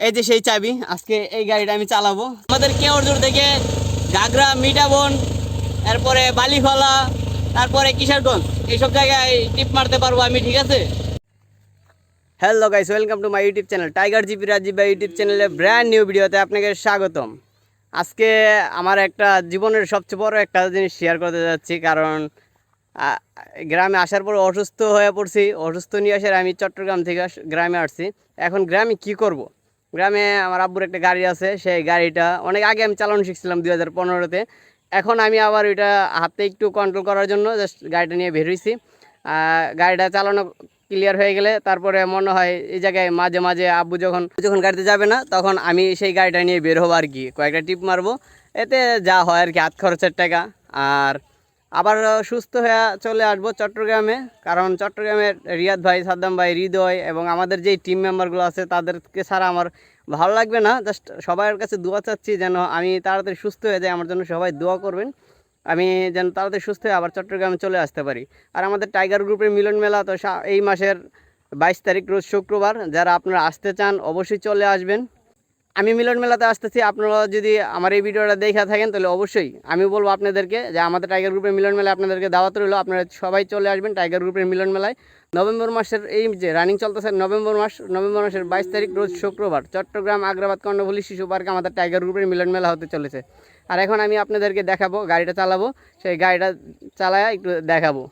এই যে সেই চাবি, আজকে এই গাড়িটা আমি চালাবো। আমাদের কেওরজোর থেকে ঘাগরা, মিটাবন তারপরে বালিখলা তারপরে কিশোরগঞ্জ। এইসব জায়গায় টিপ মারতে পারব আমি, ঠিক আছে? Hello guys welcome to my YouTube channel Tiger GP Rajib ভাই ইউটিউব চ্যানেলে ব্র্যান্ড নিউ ভিডিওতে আপনাকে স্বাগতম। আজকে আমার একটা জীবনের সবচেয়ে বড় একটা জিনিস শেয়ার করতে যাচ্ছি, কারণ গ্রামে আসার পর অসুস্থ হয়ে পড়ছি। অসুস্থ নিয়ে আসার আমি চট্টগ্রাম থেকে গ্রামে আসছি। এখন গ্রামে কি করব। গ্রামে আমার আব্বুর একটা গাড়ি আছে, সেই গাড়িটা অনেক আগে আমি চালানো শিখছিলাম দুই হাজার পনেরোতে। এখন আমি আবার ওইটা হাতে একটু কন্ট্রোল করার জন্য জাস্ট গাড়িটা নিয়ে বের হয়েছি গাড়িটা চালানো ক্লিয়ার হয়ে গেলে তারপরে মনে হয় এই জায়গায় মাঝে মাঝে আব্বু যখন যখন গাড়িতে যাবে না, তখন আমি সেই গাড়িটা নিয়ে বের হব আর কি। কয়েকটা টিপ মারবো। এতে যা হয় আর কি, হাত খরচের টাকা। আর আবার সুস্থ হয়ে চলে আসব চট্টগ্রামে, কারণ চট্টগ্রামের রিয়াদ ভাই, সাদ্দাম ভাই, হৃদয় এবং আমাদের যেই টিম মেম্বারগুলো আছে, তাদেরকে ছাড়া আমার ভালো লাগবে না। জাস্ট সবার কাছে দোয়া চাচ্ছি যেন আমি তাড়াতাড়ি সুস্থ হয়ে যাই, আমার জন্য সবাই দোয়া করবেন। আমি যেন তাড়াতাড়ি সুস্থ হয়ে আবার চট্টগ্রামে চলে আসতে পারি। আর আমাদের টাইগার গ্রুপের মিলন মেলা তো এই মাসের বাইশ তারিখ, রোজ শুক্রবার। যারা আপনারা আসতে চান, অবশ্যই চলে আসবেন। আমি মিলন মেলাতে আসতেছি। আপনারা যদি আমার এই ভিডিওটা দেখে থাকেন, তাহলে অবশ্যই আমি বলব আপনাদেরকে যে আমাদের টাইগার গ্রুপের মিলন মেলায় আপনাদেরকে দাওয়াত রইল। আপনারা সবাই চলে আসবেন টাইগার গ্রুপের মিলন মেলায়। নভেম্বর মাসের এই যে রানিং চলতেছে, নভেম্বর মাস, নভেম্বর মাসের বাইশ তারিখ রোজ শুক্রবার চট্টগ্রাম আগ্রাবাদ কর্ণফুলি শিশু পার্কে আমাদের টাইগার গ্রুপের মিলন মেলা হতে চলেছে। আর এখন আমি আপনাদেরকে দেখাবো, গাড়িটা চালাবো। সেই গাড়িটা চালায় একটু দেখাবো।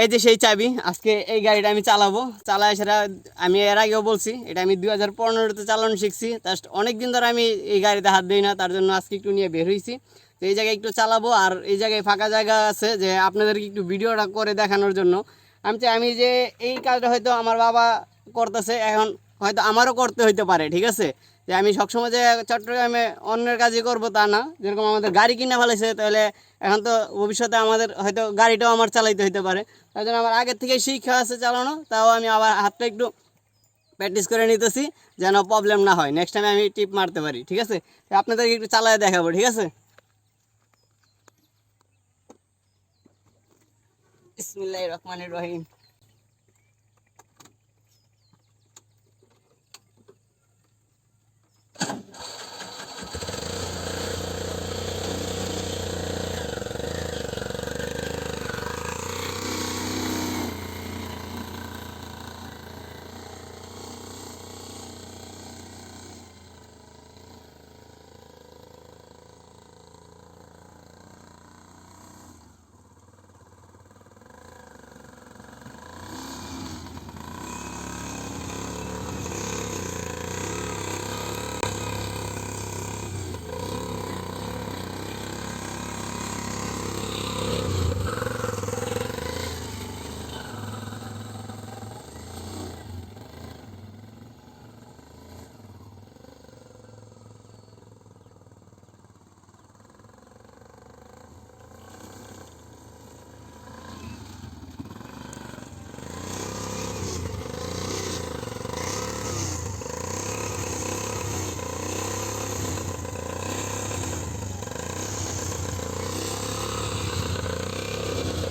এই যে সেই চাবি, আজকে এই গাড়িটা আমি চালাবো। চালায় সেটা আমি এর আগেও বলছি, এটা আমি দুই হাজার পনেরোতে চালানো শিখছি। জাস্ট অনেক দিন ধরে আমি এই গাড়িতে হাত দিই না, তার জন্য আজকে একটু নিয়ে বের হয়েছি তো এই জায়গায় একটু চালাবো, আর এই জায়গায় ফাঁকা জায়গা আছে যে আপনাদেরকে একটু ভিডিওটা করে দেখানোর জন্য। আমি চাই, আমি যে এই কাজটা হয়তো আমার বাবা করতেছে, এখন হয়তো আমারও করতে হইতে পারে, ঠিক আছে? যে আমি সবসময় যে চট্টগ্রামে অন্যের কাজই করব তা না। যেরকম আমাদের গাড়ি কিনে ফেলেছে, তাহলে এখন তো ভবিষ্যতে আমাদের হয়তো গাড়িটাও আমার চালাইতে হইতে পারে। তার জন্য আমার আগের থেকে শিক্ষা আছে চালানো, তাও আমি আবার হাতটা একটু প্র্যাকটিস করে নিতেছি, যেন প্রবলেম না হয়। নেক্সট টাইম আমি টিপ মারতে পারি, ঠিক আছে? আপনাদেরকে একটু চালায় দেখাবো, ঠিক আছে? রহমানির রহিম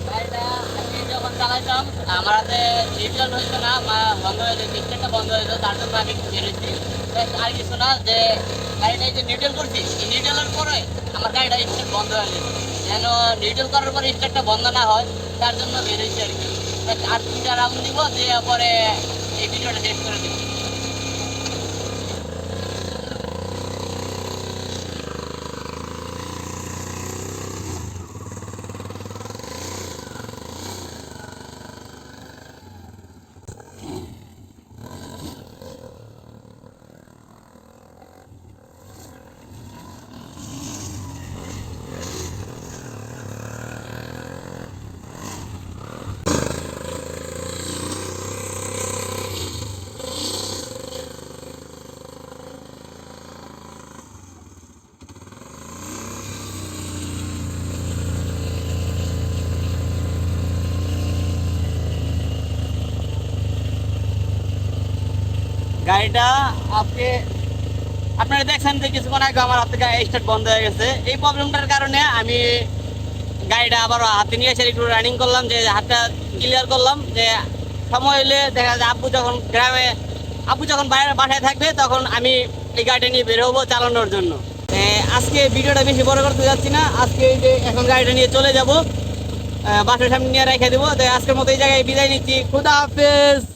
গাড়িটা আমি যখন চালাইতাম আমার হাতে নিউট্রাল হইতো না আমার বন্ধ হয়ে যেত স্টার্টটা বন্ধ হয়ে যেত তার জন্য আমি বেরোচ্ছি আর কিছু না, যে গাড়িটা এই যে নিউটেল করছি, এই নিউট্রালের পরে আমার গাড়িটা স্টেট বন্ধ হয়ে যেত যেন নিউটেল করার পরে স্টার্টটা বন্ধ না হয়, তার জন্য বেরোচ্ছি আর কি। আর তিনটা রাউন্ড দিব, দিয়ে পরে এই ভিডিওটা শেষ করে দেবো। গাড়িটা আজকে আপনারা দেখছেন যে কিছুক্ষণ আগে আমার হাত থেকে স্টার্ট বন্ধ হয়ে গেছে। এই প্রবলেমটার কারণে আমি গাড়িটা আবার হাতে নিয়ে এসে একটু রানিং করলাম, যে হাতটা ক্লিয়ার করলাম, যে সময় হলে দেখা যায় আব্বু যখন গ্রামে আপু যখন বাইরে বাসায় থাকবে, তখন আমি এই গাড়িটা নিয়ে বের হব চালানোর জন্য। আজকে ভিডিওটা বেশি বড় করতে যাচ্ছি না, আজকে এই যে এখন গাড়িটা নিয়ে চলে যাব বাসার সামনে নিয়ে রেখে দেবো। তো আজকের মতো এই জায়গায় বিদায় নিচ্ছি। খুদা হাফেজ!